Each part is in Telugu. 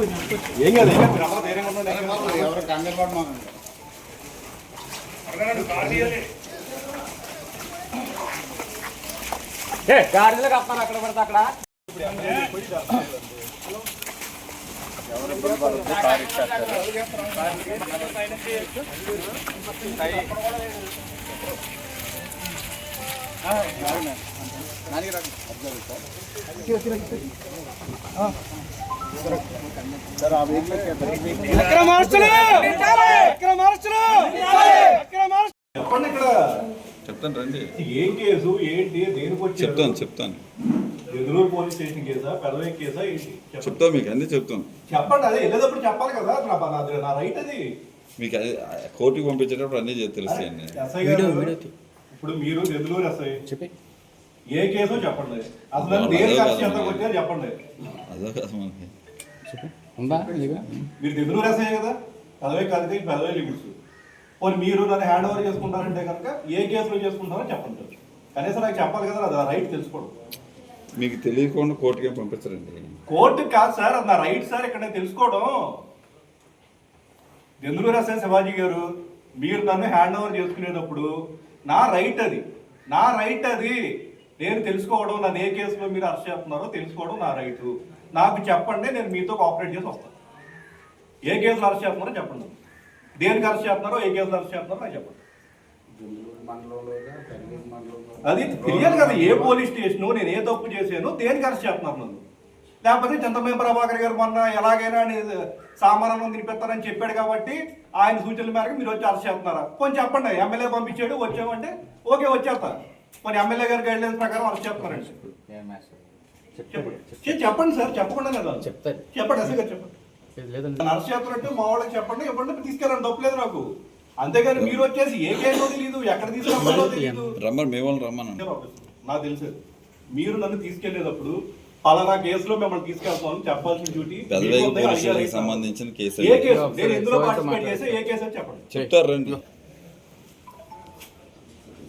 ఏం కాదు ఏం కాదు మీరు అందరూ ధైర్యంగా ఉండండి, ఏం కాదు. ఎవరు కంగారు పడమాకండి. గాడిలో కప్పారు అక్కడ పడితే అక్కడ ఎవరు చెప్తాను రండి ఏం కేసు ఏంటి దేనికి చెప్తాను. చెప్తాను ఎదురూరు పోలీస్ స్టేషన్ కేసా పెదవే కేసా ఏంటి మీకు అన్నీ చెప్తాను. చెప్పండి అదే వెళ్ళేటప్పుడు చెప్పాలి కదా నా నా- రైట్ అది మీకు అది కోర్టుకి పంపించేటప్పుడు అన్నీ తెలుస్తాయండి ఇప్పుడు మీరు ఎదురూరు ఎస్ఐ? ఏ కేసో చెప్పండి. అసలు. వచ్చారు చెప్పండి. అదే కదా మనకి. ఉందా మీరు ఎదురూరు ఎస్ఐ కదా? పెదవే కలితే పెదవే లిమిట్స్. పోనీ మీరు నన్ను హ్యాండ్ ఓవర్ చేసుకుంటారంటే కనుక ఏ కేసులో చేసుకుంటారో చెప్పండి. కనీసం నాకు చెప్పాలి కదా అది రైట్ తెలుసుకోవడం. మీకు తెలియకుండా కోర్టుకి పంపించరండి? కోర్టు కాదు సార్ అది నా రైట్ సార్ ఇక్కడ తెలుసుకోవడం. ఎందుకు రాశారు శివాజీ గారు మీరు నన్ను హ్యాండ్ ఓవర్ చేసుకునేటప్పుడు నా రైట్ అది. నా రైట్ అది. నేను తెలుసుకోవడం నన్ను ఏ కేసులో మీరు అరెస్ట్ చేస్తున్నారో తెలుసుకోవడం నా రైట్ నాకు చెప్పండి నేను మీతో కోఆపరేట్ చేసి వస్తాను. ఏ కేసులు అరెస్ట్ చేస్తున్నారో చెప్పండి. దేనికి అరెస్ట్ చేస్తున్నారో ఏ కేసులు అరెస్ట్ చేస్తున్నారో నాకు చెప్పండి. అది తెలియదు కదా ఏ పోలీస్ స్టేషన్ నేను ఏ తప్పు చేశాను దేనికి అరెస్ట్ చేస్తున్నారు నన్ను? లేకపోతే చంద్రబాబు ప్రభాకర్ గారు మొన్న ఎలాగైనా నేను సామానం తినిపిస్తారని చెప్పాడు కాబట్టి ఆయన సూచనల మేరకు మీరు వచ్చి అరెస్ట్ చేస్తున్నారా? కొంచెం చెప్పండి ఎమ్మెల్యే పంపించాడు వచ్చామంటే ఓకే వచ్చేస్తారు మరి ఎమ్మెల్యే గారి గైడ్లైన్స్ ప్రకారం అరెస్ట్ చేస్తున్నారండి. చెప్పండి చెప్పండి. సార్ చెప్పకుండా లేదా చెప్తారు చెప్పండి గారు చెప్పండి. లేదండి. నన్ను అరెస్ట్ చేస్తున్నట్టు మా వాళ్ళకి చెప్పండి ఇవ్వండి తీసుకెళ్ళండి తప్పలేదు నాకు. అంతేగాని మీరు వచ్చేసి ఏ కేసులో తెలియదు ఎక్కడ తీసుకెళ్ళాలో తెలియదు రమ్మని మీ వాళ్ళని రమ్మనండి నాకు తెలుసు. మీరు నన్ను తీసుకెళ్ళేటప్పుడు పలానా కేసులో మిమ్మల్ని తీసుకెళ్తామని చెప్పాల్సిన డ్యూటీ సంబంధించిన కేసు ఏ. కేసు? నేను ఎందులో పార్టిసిపేట్. చేస్తే ఏ కేసు అని చెప్పండి. చెప్తారు రండి.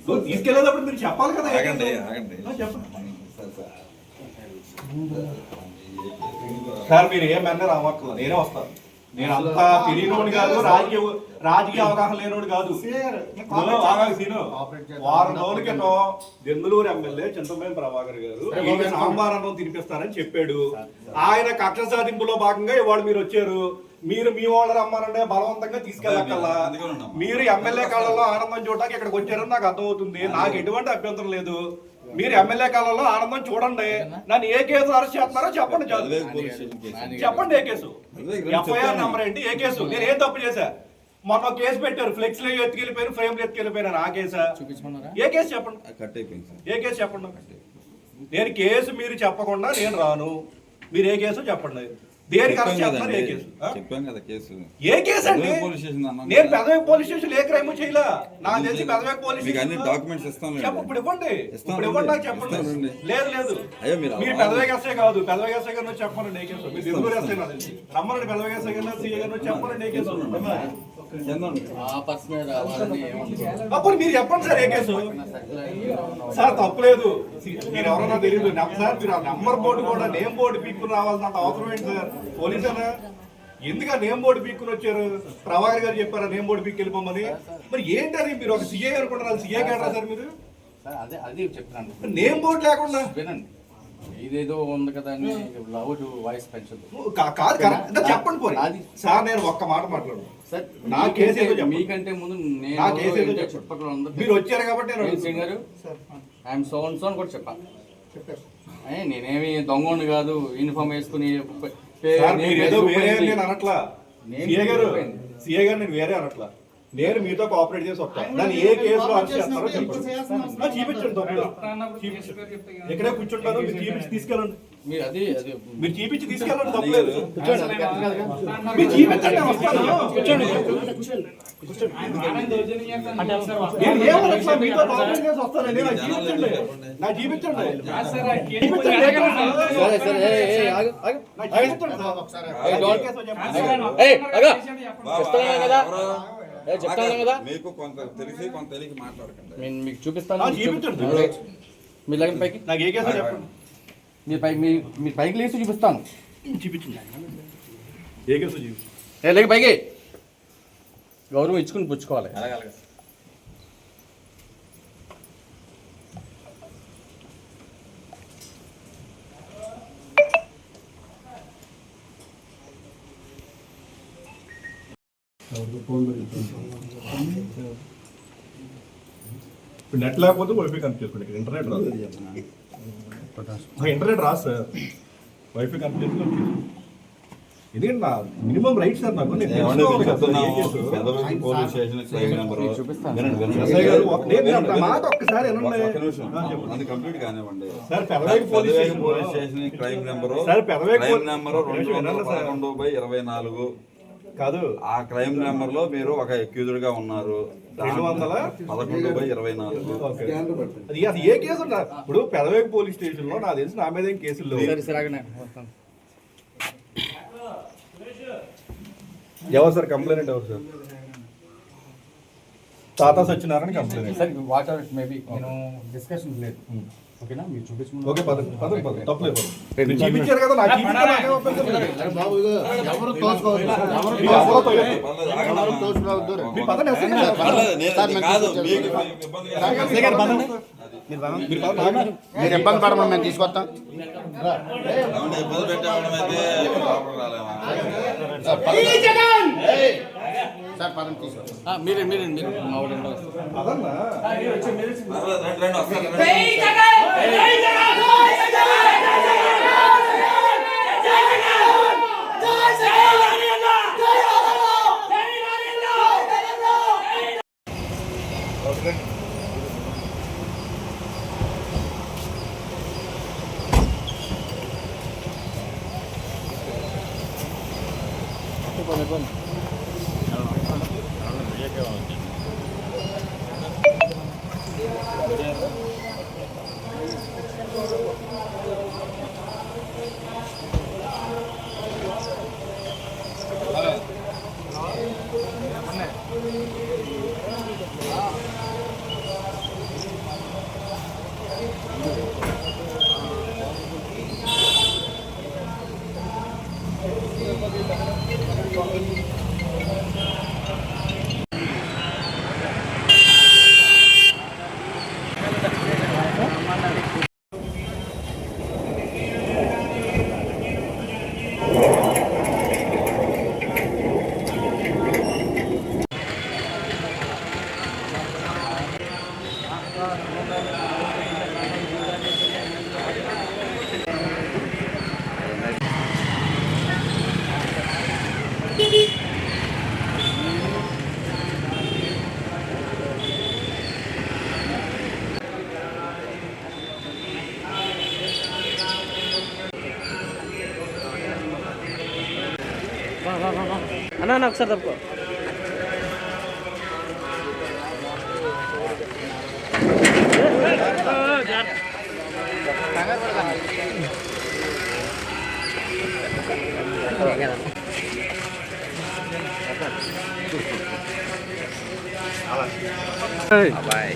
సో తీసుకెళ్ళేటప్పుడు మీరు చెప్పాలి కదా ఆగండి కేసు. ఆగండి. చెప్పండి. సార్ మీరు ఏమన్నా రావట్లేదు నేనే వస్తాను నేను అంత తెలియనోడు కాదు రాజకీయ రాజకీయ అవగాహన లేనోడు కాదు సీను. వారం రోజుల క్రితం దెందులూరు ఎమ్మెల్యే చింతమనేని ప్రభాకర్ గారు ఈయన సాంబార్ అన్నం తినిపిస్తారని చెప్పాడు ఆయన కక్ష సాధింపులో భాగంగా ఇవాళ మీరు వచ్చారు మీరు మీ వాళ్ళు రమ్మానంటే బలవంతంగా తీసుకెళ్ళక్కల్లా. మీరు ఎమ్మెల్యే కాలంలో ఆనందం చూడటానికి ఇక్కడికి వచ్చారని నాకు అర్థమవుతుంది నాకు ఎటువంటి అభ్యంతరం లేదు మీరు ఎమ్మెల్యే కాలంలో ఆనందం చూడండి. నన్ను ఏ కేసు అరెస్ట్ చేస్తున్నారో చెప్పండి. చెప్పండి ఏ కేసు? ఎఫ్ఐఆర్. నెంబర్ ఏంటి? ఏ కేసు? నేను ఏం తప్పు చేశా? మొన్న ఒక కేసు పెట్టారు. ఫ్లెక్స్లో ఎత్తుకెళ్ళిపోయారు ఫ్రేమ్లో ఎత్తుకెళ్ళిపోయారు ఆ కేసా? ఏ కేసు చెప్పండి? ఆ, కట్ అయిపోయింది సార్. ఏ కేసు చెప్పండి? నేను కేసు మీరు చెప్పకుండా నేను రాను. మీరు ఏ కేసు చెప్పండి? దేనికి అరెస్ట్ చెప్పాం చేస్తున్నారు ఏ కదండి. కేసు ఆ? చెప్పాం కదా కేసు ఏ కేసు అండి? పెదవేగి పోలీస్ స్టేషన్ నేను పోలీస్ స్టేషన్ ఏ క్రైమ్ చేయలే? నాకు తెలిసి పెదవేగి పోలీస్ మీకు అన్ని స్టేషన్ డాక్యుమెంట్స్ ఇస్తాను చెప్పు ఇప్పుడు ఇవ్వండి. ఇస్తాను ఇప్పుడు ఇవ్వండి నాకు ఇస్తాను చెప్పండి. లేదు లేదు. అయ్యో, మీరు మీరు అలా- పెదవేగి ఎస్ఐ కాదు. పెదవేగి ఎస్ఐ గారు వచ్చి చెప్పండి ఏ కేసు మీరు ఎదురు ఎస్ఐ నాకు తెలిసి రమ్మనండి పెదవేగి ఎస్ఐ గారు సీఏ గారు వచ్చి చెప్పండి ఏ కేసు చందండి. ఆ పర్సన్ రావాలని ఏమన్నా అప్పుడు మీరు చెప్పండి సార్ ఏ కేసు? సార్ తప్పులేదు. మీరు ఎవరన్నా తెలియదు. సార్ మీరు ఆ నెంబర్ బోర్డు కూడా నేమ్ బోర్డు పీక్కుని రావాల్సినంత అవసరం ఏంటి సార్? పోలీసునా ఎందుకు ఆ నేమ్ బోర్డు పీక్కుని వచ్చారు? ప్రభాకర్ గారు చెప్పారా నేమ్ బోర్డు పీక్కి వెళ్ళిపోమని. మరి ఏంటది మీరు ఒక సీఏ అనుకుంటున్నారు. సీఏ కాడరా సార్ మీరు? సార్ అదే అది చెప్తాను నేమ్ బోర్డు లేకుండా. వినండి. ఇదేదో ఉంది కదా అని లౌడ్ వాయిస్ పెంచదు కాదు కరెక్ట్ చెప్పండి పోనీ. అది- సార్ నేను ఒక్క మాట మాట్లాడు సార్ నా కేసు ఏదో మీకంటే- ముందు నేను నా కేసు ఏదో. చుట్టుపక్కల అందరూ మీరు వచ్చారు కాబట్టి నేను ఏం సింగరు? ఐఎమ్ సోన్ సోన్ కూడా చెప్పాను నేనేమి దొంగోని కాదు యూనిఫామ్ వేసుకుని నేను మీరు ఏదో వేరే అనట్లా. నేను సీఏ గారు. సీఏ గారు నేను వేరే అనట్లా. నేను మీతో కోఆపరేట్ చేసి వస్తాను దాన్ని ఏ కేసులో అరెస్ట్ చేస్తారో చెప్పండి. చూపించండి తప్పలేదు. ఇక్కడే కూర్చుంటారు మీరు చూపించి తీసుకెళ్ళండి. మీరు అది అది మీరు చూపించి తీసుకెళ్ళండి తప్పలేదు మీరు చూపించండి నేను మీతో కోఆపరేట్ చేసి వస్తానండి నాకు నాకు? సరే సరే. నాకు సార్. ఒకసారి చెప్తాను కదా? చెప్తాను కదా? మీకు కొంత తెలిసి కొంత తెలియక మాట్లాడకండి. నేను మీకు చూపిస్తాను. చూపి- మీరు లగన్ పైకి. నాకు ఏ కేసో చెప్పండి. మీరు పైకి మీ- మీరు పైకి లేచి చూపిస్తాను. చూపించండి. ఏ కేసు లేక పైకి. గౌరవం ఇచ్చుకుని పుచ్చుకోవాలి. అలాగే అలాగే ఇప్పుడు నెట్ లేకపోతే వైఫై కనెక్ట్ చేసుకోండి. ఇక్కడ ఇంటర్నెట్ రాదు. ఆ, ఇంటర్నెట్ రాదు సార్. వైఫై కనెక్ట్ చేసుకుని ఎందుకంటే నా మినిమం రైట్ సార్ నాకు. Sir, police station crime number. మాట. ఒక్కసారి కంప్లీట్ కానివ్వండి. Sir, police station crime number. Sir, Pedavegi crime police- number రెండు వందల వినండి సార్. పదకొండు బై ఇరవై నాలుగు. కాదు. ఆ క్రైమ్ నెంబర్లో మీరు ఒక అక్యూజ్డ్గా ఉన్నారు. రెండు వందల? పదకొండు బై ఇరవై నాలుగు. ఓకే. అది అసలు ఏ కేసు ఇప్పుడు పెదవేగి పోలీస్ స్టేషన్లో నాకు తెలిసి నా మీద ఏం కేసులు. ఎవరు సార్? కంప్లైంట్ ఎవరు sir? Tata Satyanarayana complaint. Sir whatever maybe నేను డిస్కషన్ లేదు. ఓకేనా? మీరు చూపించమని ఓకే పద పద పద తప్పలేదు పద మీరు చూపించారు కదా నాకు చూపించారు నాకేం అభ్యంతరం లేదు. అరే బాబు ఇదిగో ఎవరు తోసుకోవద్దు ఎవరు మీరు ఎవరో తోయొద్దు. పర్లేదు, ఆగండి ఎవరు అమ్మా. తోసుకోవద్దు మీ పదం ఎస్ఐ గారు. పర్లేదు, నేను- సార్, మేము కాదు, తీసుకొచ్చాము. మీకు మీకు ఇబ్బంది కాదు. మీరు. మీరు పడమని మేము తీసుకొస్తాం. ఇబ్బంది అయితే సార్ పదం మీరే మీరే మీరు మా వాళ్ళు. పదన్నా. రండి, రండి, వస్తాను, రండి. అన్నా అన్న ఒకసారి తప్పుకో Bye. Bye.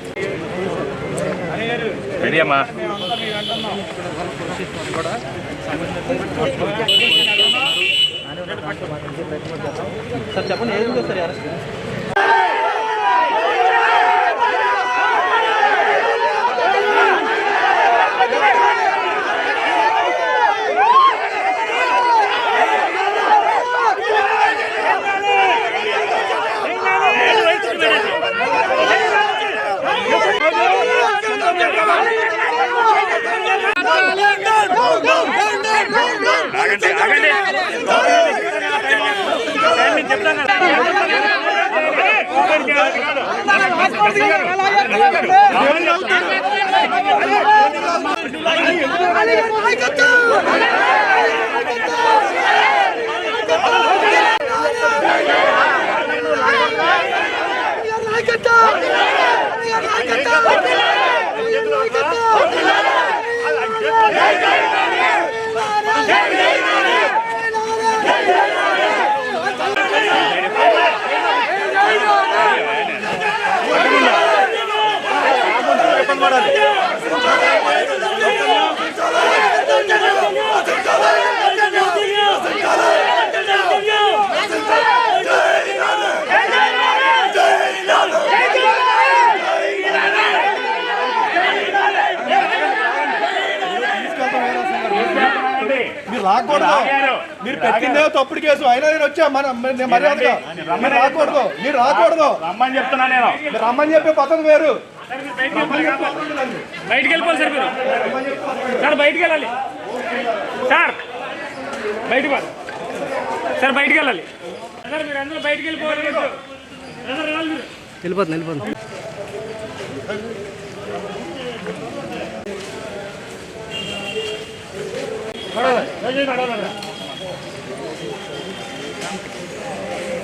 రెడీ అమ్మా సార్ చెప్పండి ఏది సార్ జై జై జై జై జై జై మీరు రాకూడదు. మీరు పెట్టిందే తప్పుడు కేసు. అయినా నేను వచ్చా మన నేను మర్యాదగా. మీరు రాకూడదు. మీరు రాకూడదు. రమ్మని చెప్తున్నా నేను. మీరు రమ్మని చెప్పే పద్ధతి వేరు. బయటికి వెళ్ళిపోవాలి సార్ మీరు. సార్ బయటికి వెళ్ళాలి సార్ బయటికి పోవాలి. సార్ బయటికి వెళ్ళాలి సార్ మీరు అందరూ బయటికి వెళ్ళిపోవాలి వెళ్ళిపోతుంది వెళ్ళిపోతుంది.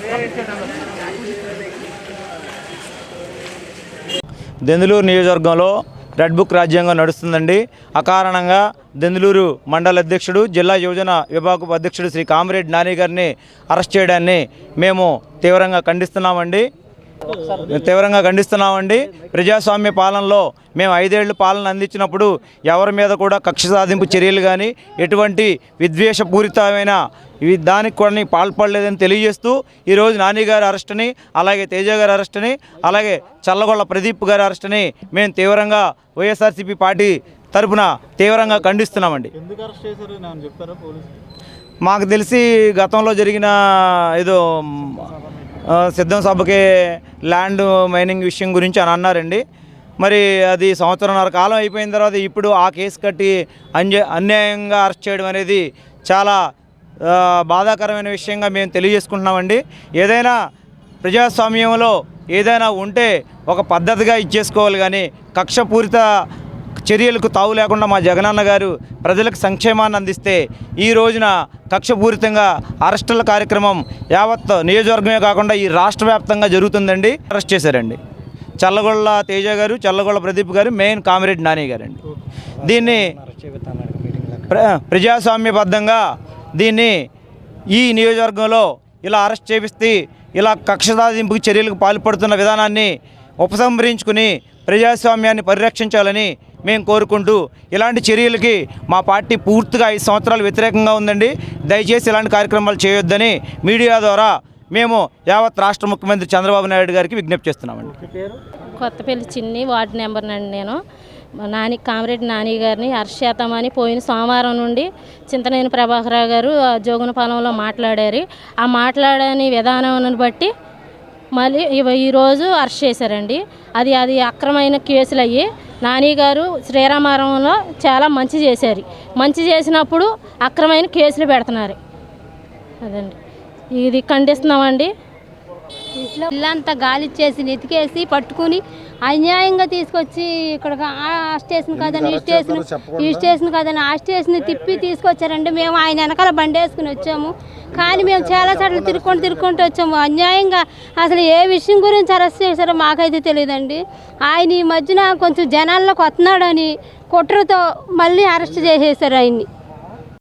దయచేసి దెందులూరు నియోజకవర్గంలో రెడ్ బుక్ రాజ్యాంగం నడుస్తుందండి. అకారణంగా దెందులూరు మండల అధ్యక్షుడు జిల్లా యువజన విభాగపు అధ్యక్షుడు శ్రీ కామరేడ్ నాని గారిని అరెస్ట్ చేయడాన్ని మేము తీవ్రంగా ఖండిస్తున్నామండి. తీవ్రంగా ఖండిస్తున్నామండి. ప్రజాస్వామ్య పాలనలో మేము ఐదేళ్ళు పాలన అందించినప్పుడు ఎవరి మీద కూడా కక్ష సాధింపు చర్యలు కానీ ఎటువంటి విద్వేషపూరితమైన ఇవి దానికి కూడా పాల్పడలేదని తెలియజేస్తూ ఈరోజు నాని గారి అరెస్ట్ని అలాగే తేజ గారి అరెస్ట్ని అలాగే చల్లగొల్ల ప్రదీప్ గారి అరెస్ట్ని మేము తీవ్రంగా వైఎస్ఆర్సీపీ పార్టీ తరపున తీవ్రంగా ఖండిస్తున్నామండి. ఎందుకు అరెస్ట్ చేశారు? నేను చెప్పారా పోలీసు మాకు తెలిసి గతంలో జరిగిన ఏదో సిద్ధం సభకి ల్యాండ్ మైనింగ్ విషయం గురించి అని అన్నారండి. మరి అది సంవత్సరంన్నర కాలం అయిపోయిన తర్వాత ఇప్పుడు ఆ కేసు కట్టి అన్య అన్యాయంగా అరెస్ట్ చేయడం అనేది చాలా బాధాకరమైన విషయంగా మేము తెలియజేసుకుంటున్నామండి. ఏదైనా ప్రజాస్వామ్యంలో ఏదైనా ఉంటే ఒక పద్ధతిగా ఇచ్చేసుకోవాలి కానీ కక్షపూరిత చర్యలకు తావు లేకుండా మా జగనన్న గారు ప్రజలకు సంక్షేమాన్ని అందిస్తే ఈ రోజున కక్షపూరితంగా అరెస్టుల కార్యక్రమం యావత్ నియోజకవర్గమే కాకుండా ఈ రాష్ట్ర వ్యాప్తంగా జరుగుతుందండి. అరెస్ట్ చేశారండి. చల్లగొళ్ళ తేజ గారు చల్లగొళ్ళ ప్రదీప్ గారు మెయిన్ కామిరెడ్డి నాని గారండి. దీన్ని ప్రజాస్వామ్యబద్ధంగా దీన్ని ఈ నియోజకవర్గంలో ఇలా అరెస్ట్ చేపిస్తే ఇలా కక్ష సాధింపుకి చర్యలకు పాల్పడుతున్న విధానాన్ని ఉపసంహరించుకుని ప్రజాస్వామ్యాన్ని పరిరక్షించాలని మేము కోరుకుంటూ ఇలాంటి చర్యలకి మా పార్టీ పూర్తిగా ఐదు సంవత్సరాలు వ్యతిరేకంగా ఉందండి. దయచేసి ఇలాంటి కార్యక్రమాలు చేయొద్దని మీడియా ద్వారా మేము యావత్ రాష్ట్ర ముఖ్యమంత్రి చంద్రబాబు నాయుడు గారికి విజ్ఞప్తి చేస్తున్నామండి. కొత్తపల్లి చిన్ని వార్డు నెంబర్ నండి నేను. మా నాని కామరెడ్డి నాని గారిని చేద్దామని పోయిన సోమవారం నుండి చింతనేని ప్రభాకరరావు గారు ఆ జోగునపాలెంలో మాట్లాడారు. ఆ మాట్లాడని విధానం బట్టి మళ్ళీ ఈరోజు అరెస్ట్ చేశారండి. అది అది అక్రమైన కేసులు అయ్యి నాని గారు శ్రీరామారంలో చాలా మంచి చేశారు. మంచి చేసినప్పుడు అక్రమైన కేసులు పెడుతున్నారు. అదండి. ఇది ఖండిస్తున్నామండి. ఇల్లంతా గాలిచ్చేసి నెతికేసి పట్టుకుని అన్యాయంగా తీసుకొచ్చి ఇక్కడ ఆ స్టేషన్ కాదని ఈ స్టేషన్ ఈ స్టేషన్ కాదని ఆ స్టేషన్ తిప్పి తీసుకొచ్చారండి. మేము ఆయన వెనకాల బండి వేసుకుని వచ్చాము. కానీ మేము చాలా సార్లు తిరుక్కుంటూ తిరుక్కుంటూ వచ్చాము. అన్యాయంగా అసలు ఏ విషయం గురించి అరెస్ట్ చేశారో మాకైతే తెలియదండి. ఆయన ఈ మధ్యన కొంచెం జనాల్లోకి వస్తున్నాడని కుట్రతో మళ్ళీ అరెస్ట్ చేసేసారు ఆయన్ని.